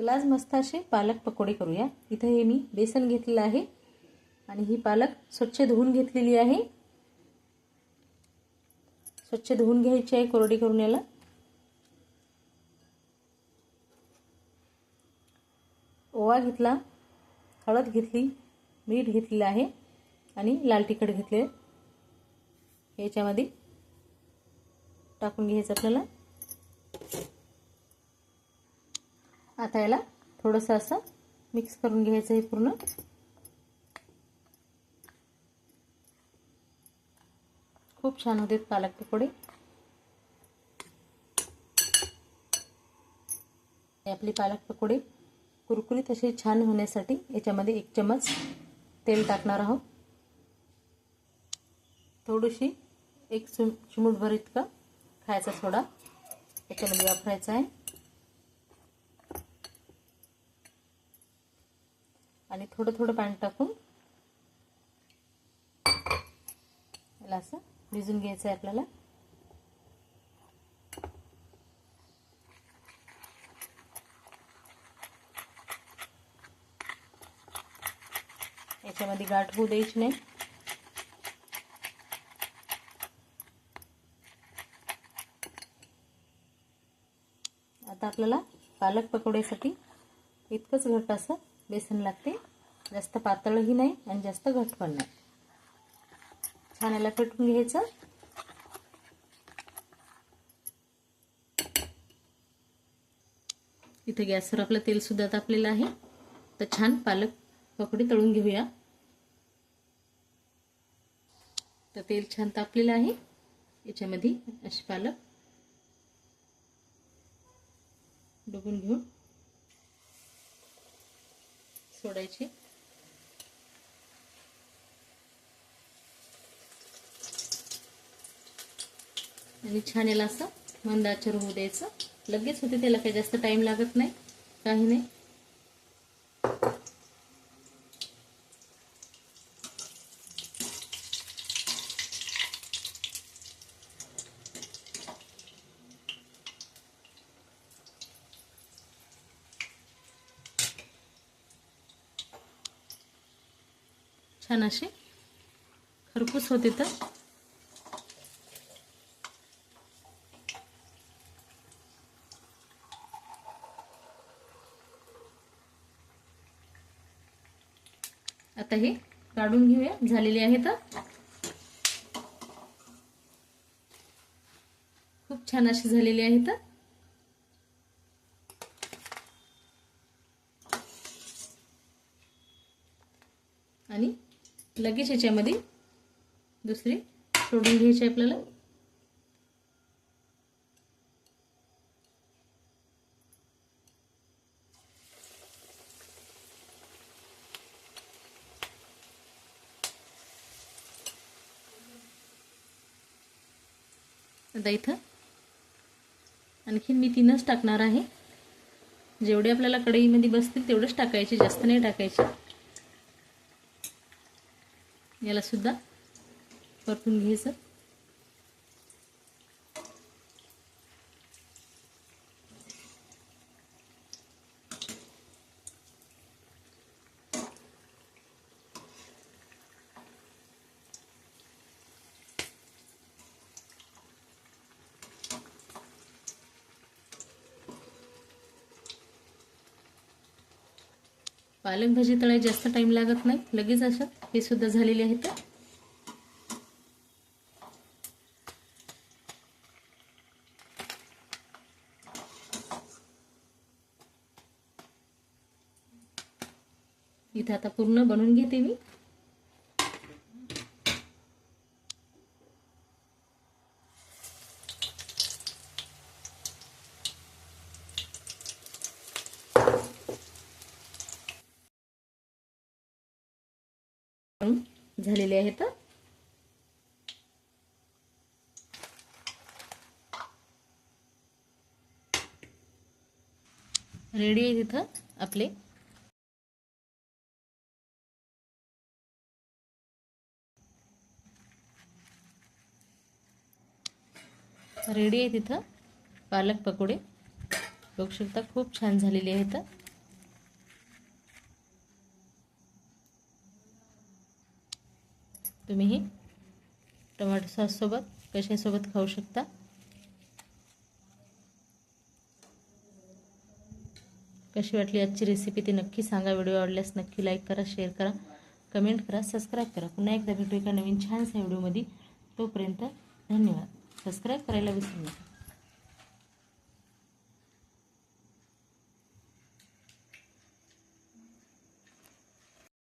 चला आज मस्त असे पालक पकोडे करूया. इथं हे मी बेसन घेतलेलं आहे आणि ही पालक स्वच्छ धुवून घेतलेली आहे. स्वच्छ धुवून घ्यायची आहे कोरडी करून याला. ओवा घेतला हळद घेतली मीठ घेतलेलं आहे आणि लाल तिखट घेतले याच्यामध्ये टाकून घ्यायचं आपल्याला. आता याला थोडंसं असं मिक्स करून घ्यायचं हे पूर्ण. खूप छान होते पालक पकोडे. आपली पालक पकोडे कुरकुरीत असे छान होण्यासाठी याच्यामध्ये एक चमच तेल टाकणार आहोत. थोडीशी एक चुम चिमूटभर इतका खायचा सोडा याच्यामध्ये वापरायचा आहे. आणि थोडं थोडं पाणी टाकून याला असं भिजून घ्यायचं आहे आपल्याला. याच्यामध्ये गाठ होऊ द्यायची नाही. आता आपल्याला पालक पकोड्यासाठी इतकंच घट्ट असं बेसन लागते. जास्त पातळही नाही आणि जास्त घट पण नाही. छान याला कटून घ्यायचं. इथे गॅसवर आपलं तेल सुद्धा तापलेलं आहे. तर छान पालक पकोडे तळून घेऊया. तर तेल छान तापलेलं आहे. याच्यामध्ये असे पालक. डुबून घेऊन सोडायची. आणि छान याला असं मंदाचर होऊ द्यायचं. लगेच होते त्याला काही जास्त टाइम लागत नाही. काही नाही. छान असे. खरपूस होते तर. आता हे काढून घेऊया. झालेले आहेत खूप छान अशी झालेली आहे आहेत आणि लगेच याच्यामध्ये दुसरी सोडून घ्यायची आपल्याला. आता इथं आणखीन मी तीनच टाकणार आहे. जेवढे आपल्याला कढईमध्ये बसतील तेवढेच टाकायचे जास्त नाही टाकायचे. यालासुद्धा परतून घ्यायचं पालक भाजी तळायला जास्त टाइम लागत नाही. लगेच असं हे सुद्धा झालेले आहेत. इथं आता पूर्ण बनवून घेते मी. झालेले आहेत रेडी आहे तिथं आपले? रेडी आहे तिथं? पालक पकोडे. बघू शकता खूप छान झालेले आहेत तुम्हीही टमाटो सॉससोबत कशासोबत खाऊ शकता? कशी वाटली आजची रेसिपी ती नक्की सांगा. व्हिडिओ आवडल्यास नक्की लाईक करा शेअर करा कमेंट करा सबस्क्राईब करा. पुन्हा एकदा भेटू एका नवीन छानसा व्हिडिओमध्ये. तोपर्यंत धन्यवाद. सबस्क्राईब करायला विसरू नका.